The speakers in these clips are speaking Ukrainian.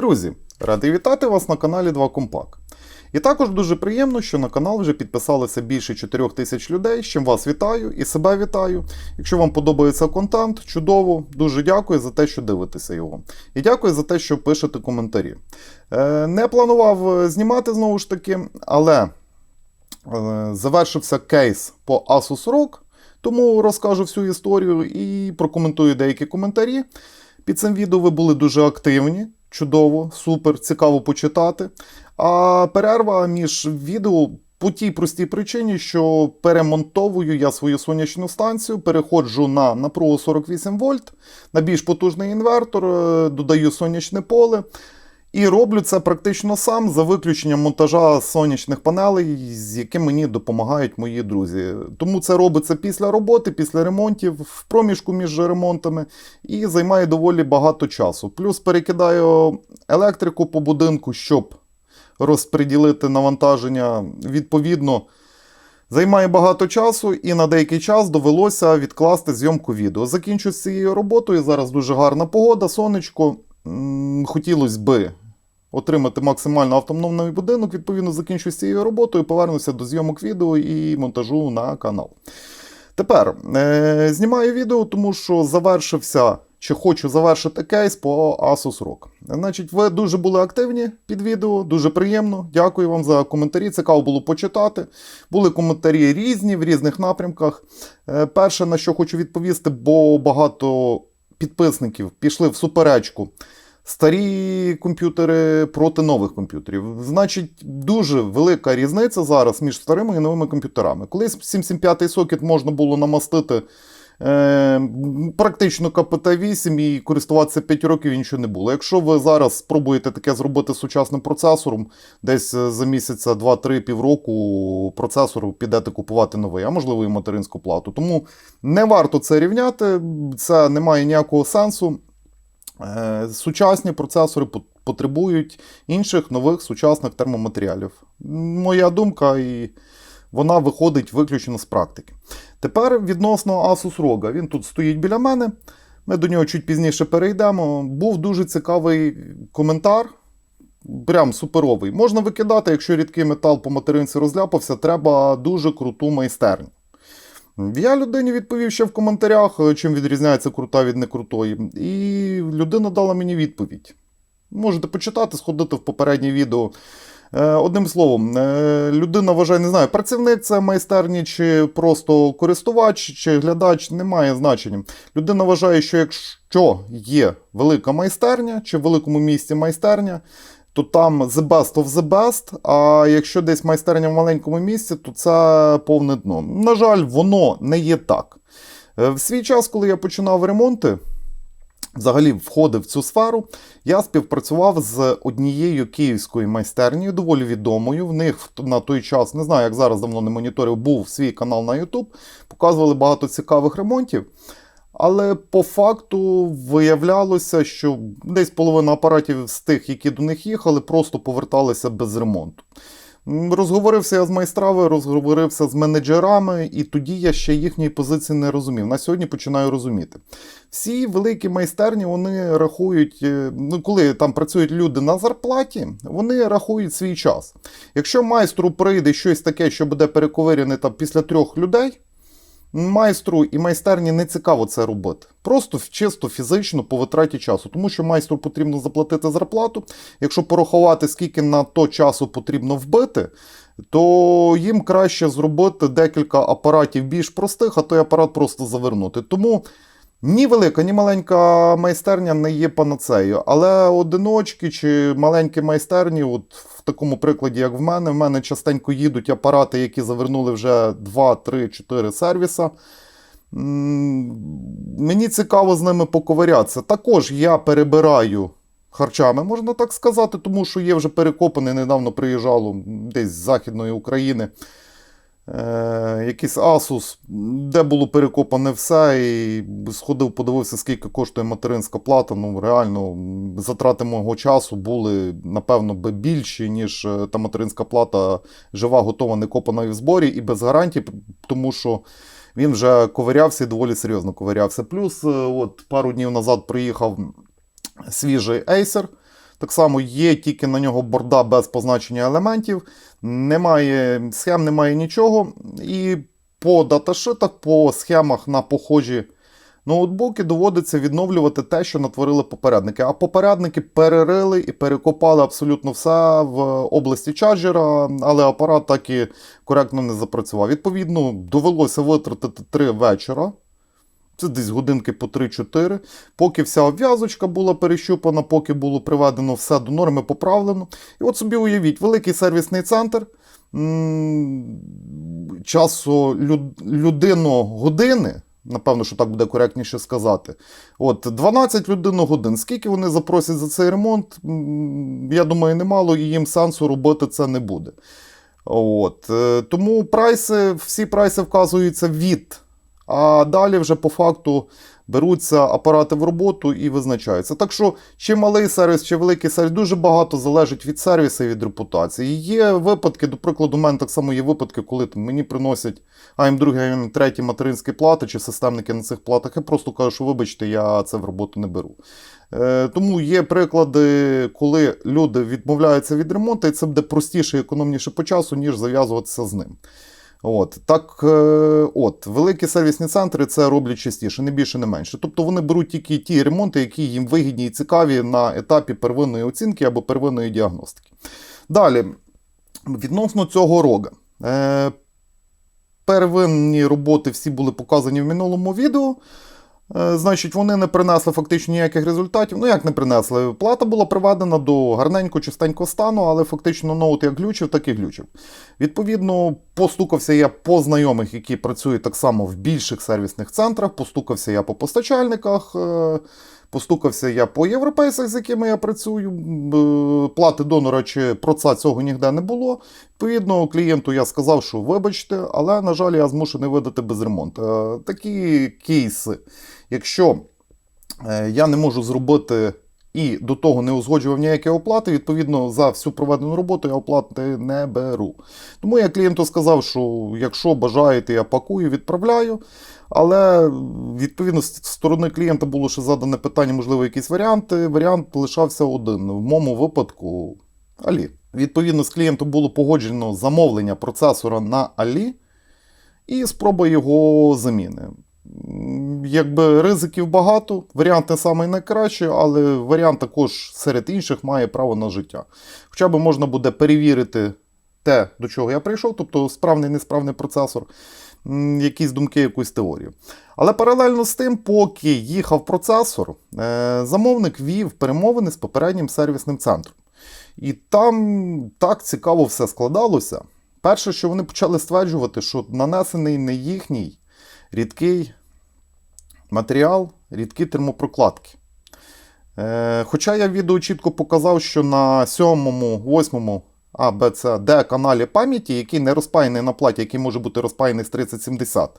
Друзі, радий вітати вас на каналі 2 Компак. І також дуже приємно, що на канал вже підписалося більше 4 тисяч людей. з чим вас вітаю і себе вітаю. Якщо вам подобається контент, чудово, дуже дякую за те, що дивитеся його. І дякую за те, що пишете коментарі. Е, не планував е, знімати знову ж таки, але е, завершився кейс по Asus ROG, тому розкажу всю історію і прокоментую деякі коментарі. Під цим відео ви були дуже активні, чудово, супер, цікаво почитати. А перерва між відео по тій простій причині, що перемонтовую я свою сонячну станцію, переходжу на напругу 48 вольт, на більш потужний інвертор, е, додаю сонячне поле. І роблю це практично сам за виключенням монтажа сонячних панелей, з яким мені допомагають мої друзі. Тому це робиться після роботи, після ремонтів, в проміжку між ремонтами і займає доволі багато часу. Плюс перекидаю електрику по будинку, щоб розподілити навантаження. Відповідно, займає багато часу, і на деякий час довелося відкласти зйомку відео. Закінчу з цією роботою. Зараз дуже гарна погода, сонечко. Хотілося би отримати максимально автономний будинок. Відповідно, закінчу з цією роботою, повернуся до зйомок відео і монтажу на канал. Тепер е, знімаю відео, тому що завершився. Чи хочу завершити кейс по Asus ROG. Значить, ви дуже були активні під відео, дуже приємно. Дякую вам за коментарі. Цікаво було почитати. Були коментарі різні в різних напрямках. Е, Перше, на що хочу відповісти, бо багато підписників пішли в суперечку. Старі комп'ютери проти нових комп'ютерів. Значить, дуже велика різниця зараз між старими і новими комп'ютерами. Колись 775 сокет можна було намастити е, практично КПТ-8 і користуватися 5 років і нічого не було. Якщо ви зараз спробуєте таке зробити сучасним процесором, десь за місяця 2-3 півроку процесору підете купувати новий, а можливо і материнську плату. Тому не варто це рівняти, це не має ніякого сенсу. Е, Сучасні процесори потребують інших нових сучасних термоматеріалів. Моя думка, і вона виходить виключно з практики. Тепер відносно Asus ROG. Він тут стоїть біля мене. Ми до нього чуть пізніше перейдемо. Був дуже цікавий коментар. Прям суперовий. Можна викидати, якщо рідкий метал по материнці розляпався, треба дуже круту майстерню. Я людині відповів ще в коментарях, е, чим відрізняється крута від некрутої. І людина дала мені відповідь. Можете почитати, сходити в попереднє відео. Е, Одним словом, е, людина вважає, не знаю, працівник це майстерні, чи просто користувач, чи глядач, не має значення. Людина вважає, що якщо є велика майстерня, чи в великому місті майстерня, то там the best of the best, а якщо десь майстерня в маленькому місці, то це повне дно. На жаль, воно не є так. Е, В свій час, коли я починав ремонти, взагалі входив в цю сферу, я співпрацював з однією київською майстернею, доволі відомою. В них на той час, не знаю, як зараз давно не моніторив, був свій канал на YouTube, показували багато цікавих ремонтів. Але по факту виявлялося, що десь половина апаратів з тих, які до них їхали, просто поверталися без ремонту. Розговорився я з майстрами, розговорився з менеджерами, і тоді я ще їхньої позиції не розумів. На сьогодні починаю розуміти. Всі великі майстерні вони рахують, е, ну коли там працюють люди на зарплаті, вони рахують свій час. Якщо майстру прийде щось таке, що буде перековиряне там після трьох людей. Майстру і майстерні не цікаво це робити. Просто чисто фізично по витраті часу. Тому що майстру потрібно заплатити зарплату. Якщо порахувати, скільки на то часу потрібно вбити, то їм краще зробити декілька апаратів більш простих, а той апарат просто завернути. Тому ні велика, ні маленька майстерня не є панацею. Але одиночки чи маленькі майстерні, от в такому прикладі, як в мене, в мене частенько їдуть апарати, які завернули вже 2, 3, 4 сервіса. Мені цікаво з ними поковирятися. Також я перебираю харчами, можна так сказати, тому що є вже перекопаний, недавно приїжджало десь з Західної України. Е, якийсь Asus, де було перекопане все, і сходив, подивився, скільки коштує материнська плата. Ну, реально, затрати мого часу були, напевно, би більші, ніж е, та материнська плата жива, готова, не копана в зборі, і без гарантій, тому що він вже ковирявся і доволі серйозно ковирявся. Плюс, е, от пару днів назад приїхав свіжий Acer. Так само є тільки на нього борда без позначення елементів, немає схем, немає нічого. І по даташитах, по схемах на похожі ноутбуки доводиться відновлювати те, що натворили попередники. А попередники перерили і перекопали абсолютно все в області чарджера, але апарат так і коректно не запрацював. Відповідно, довелося витратити 3 вечора. Це десь годинки по 3-4, поки вся обв'язочка була перещупана, поки було приведено все до норми, поправлено. І от собі уявіть, великий сервісний центр, часу люд, людино години, напевно, що так буде коректніше сказати. От 12 людину годин. Скільки вони запросять за цей ремонт? Я думаю, немало, і їм сенсу робити це не буде. От. е, Тому прайси, всі прайси вказуються від. А далі вже по факту беруться апарати в роботу і визначаються. Так що, чи малий сервіс, чи великий сервіс, дуже багато залежить від сервісу і від репутації. Є випадки, до прикладу, у мене так само є випадки, коли мені приносять АМ2, АМ3 материнські плати чи системники на цих платах. Я просто кажу, що вибачте, я це в роботу не беру. Е, тому є приклади, коли люди відмовляються від ремонту, і це буде простіше і економніше по часу, ніж зав'язуватися з ним. От так, е, от, великі сервісні центри це роблять частіше, не більше, не менше. Тобто вони беруть тільки ті ремонти, які їм вигідні і цікаві на етапі первинної оцінки або первинної діагностики. Далі, відносно цього рога. Е, первинні роботи всі були показані в минулому відео. Е, Значить, вони не принесли фактично ніяких результатів. Ну, як не принесли? Плата була приведена до гарненько, чистенького стану, але фактично ноут як глючив, так і глючив. Відповідно, постукався я по знайомих, які працюють так само в більших сервісних центрах, постукався я по постачальниках, е, постукався я по європейцях, з якими я працюю. Плати донора чи проца цього ніде не було. Відповідно, клієнту я сказав, що вибачте, але, на жаль, я змушений видати без ремонту. Е, Такі кейси. Якщо е, я не можу зробити і до того не узгоджував ніякі оплати, відповідно, за всю проведену роботу я оплати не беру. Тому я клієнту сказав, що якщо бажаєте, я пакую, відправляю. Але відповідно з сторони клієнта було ще задане питання, можливо, якісь варіанти. Варіант лишався один. В моєму випадку Алі. Відповідно, з клієнтом було погоджено замовлення процесора на Алі і спроба його заміни. Якби ризиків багато, варіант не самий найкращий, але варіант також серед інших має право на життя. Хоча б можна буде перевірити те, до чого я прийшов, тобто справний несправний процесор, якісь думки, якусь теорію. Але паралельно з тим, поки їхав процесор, е, замовник вів перемовини з попереднім сервісним центром. І там так цікаво все складалося. Перше, що вони почали стверджувати, що нанесений не їхній рідкий матеріал, рідкі термопрокладки. Е, хоча я в відео чітко показав, що на 7, 8 А, Б, Д каналі пам'яті, який не розпаяний на платі, який може бути розпаяний з 3070,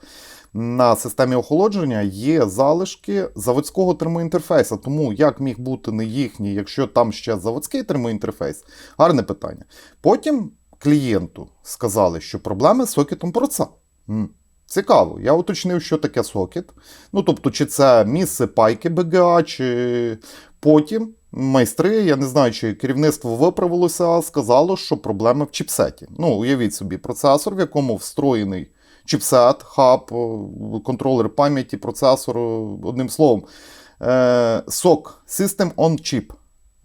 на системі охолодження є залишки заводського термоінтерфейсу. Тому як міг бути не їхній, якщо там ще заводський термоінтерфейс? Гарне питання. Потім клієнту сказали, що проблеми з сокетом проца. Цікаво, я уточнив, що таке сокет. Ну, тобто, чи це місце пайки БГА, чи потім майстри, я не знаю, чи керівництво виправилося, сказало, що проблеми в чіпсеті. Ну, уявіть собі, процесор, в якому встроєний чіпсет, хаб, контролер пам'яті, процесор, одним словом, е, SOC, System on Chip.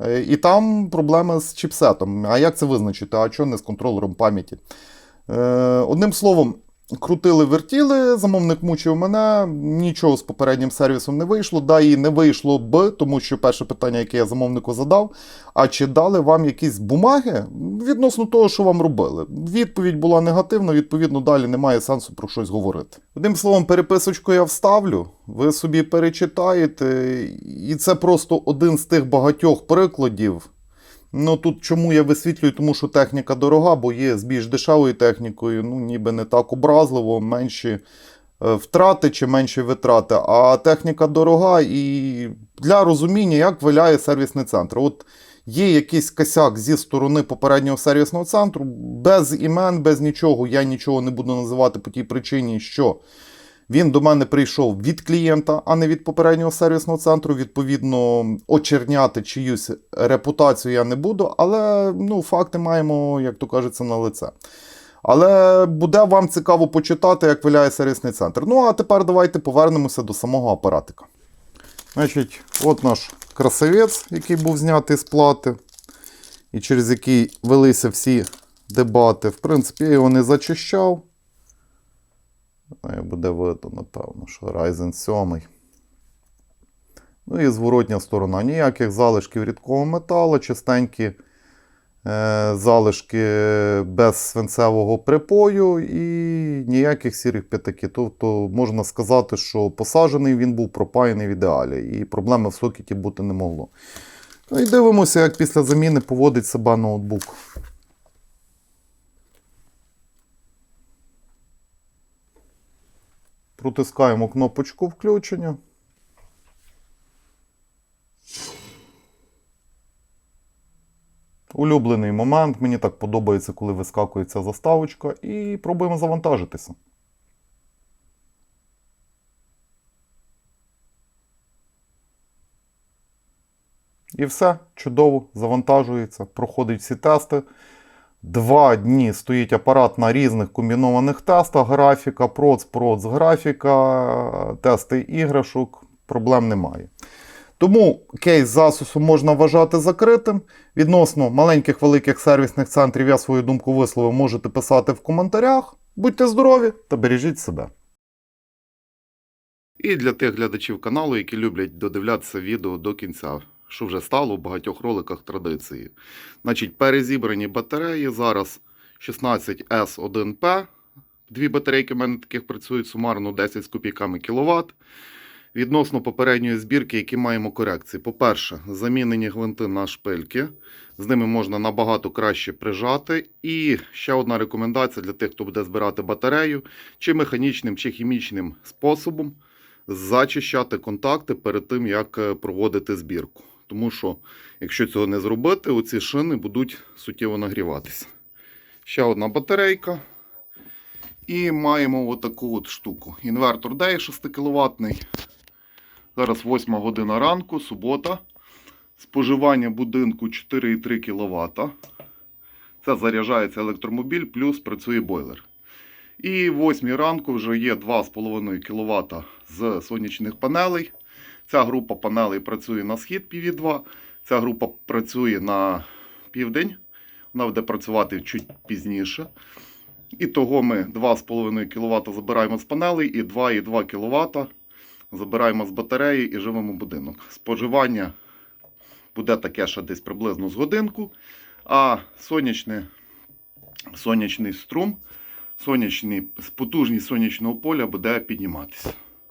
Е, І там проблеми з чіпсетом. А як це визначити? А чого не з контролером пам'яті? Е, Одним словом, крутили, вертіли, замовник мучив мене, нічого з попереднім сервісом не вийшло. Да, і не вийшло б, тому що перше питання, яке я замовнику задав, а чи дали вам якісь бумаги відносно того, що вам робили? Відповідь була негативна, відповідно, далі немає сенсу про щось говорити. Одним словом, переписочку я вставлю, ви собі перечитаєте, і це просто один з тих багатьох прикладів. Ну тут чому я висвітлюю, тому що техніка дорога, бо є з більш дешевою технікою, ну ніби не так образливо, менші е, втрати чи менші витрати. А техніка дорога і для розуміння, як виляє сервісний центр. От є якийсь косяк зі сторони попереднього сервісного центру, без імен, без нічого. Я нічого не буду називати по тій причині, що Він до мене прийшов від клієнта, а не від попереднього сервісного центру. Відповідно, очерняти чиюсь репутацію я не буду, але ну, факти маємо, як то кажеться, на лице. Але буде вам цікаво почитати, як виляє сервісний центр. Ну а тепер давайте повернемося до самого апаратика. Значить, от наш красавець, який був знятий з плати, і через який велися всі дебати. В принципі, я його не зачищав. Знаю, буде видно, напевно, що Ryzen 7. Ну і зворотня сторона. Ніяких залишків рідкого металу, чистенькі е, залишки без свинцевого припою і ніяких сірих п'ятаків. Тобто можна сказати, що посаджений він був пропаяний в ідеалі, і проблеми в сокеті бути не могло. Ну і дивимося, як після заміни поводить себе ноутбук. Протискаємо кнопочку включення. Улюблений момент. Мені так подобається, коли вискакує ця заставочка, і пробуємо завантажитися. І все чудово завантажується, проходить всі тести. Два дні стоїть апарат на різних комбінованих тестах. Графіка, проц, проц, графіка, тести іграшок. Проблем немає. Тому кейс з Asus можна вважати закритим. Відносно маленьких великих сервісних центрів я свою думку висловив, можете писати в коментарях. Будьте здорові та бережіть себе. І для тих глядачів каналу, які люблять додивлятися відео до кінця, що вже стало в багатьох роликах традицією. Значить, перезібрані батареї зараз 16S1P. Дві батарейки в мене таких працюють сумарно 10 з копійками кВт. Відносно попередньої збірки, які маємо корекції. По-перше, замінені гвинти на шпильки. З ними можна набагато краще прижати. І ще одна рекомендація для тих, хто буде збирати батарею, чи механічним, чи хімічним способом зачищати контакти перед тим, як е, проводити збірку. Тому що, якщо цього не зробити, оці шини будуть суттєво нагріватися. Ще одна батарейка. І маємо отаку от штуку. Інвертор DEI 6 кВт. Зараз 8 година ранку, субота. Споживання будинку 4,3 кВт. Це заряджається електромобіль, плюс працює бойлер. І в 8 ранку вже є 2,5 кВт з сонячних панелей. Ця група панелей працює на схід PV2. Ця група працює на південь. Вона буде працювати чуть пізніше. І того ми 2,5 кВт забираємо з панелей і 2,2 кВт забираємо з батареї і живемо будинок. Споживання буде таке ще десь приблизно з годинку. А сонячне, сонячний струм, сонячний, потужність сонячного поля буде підніматися.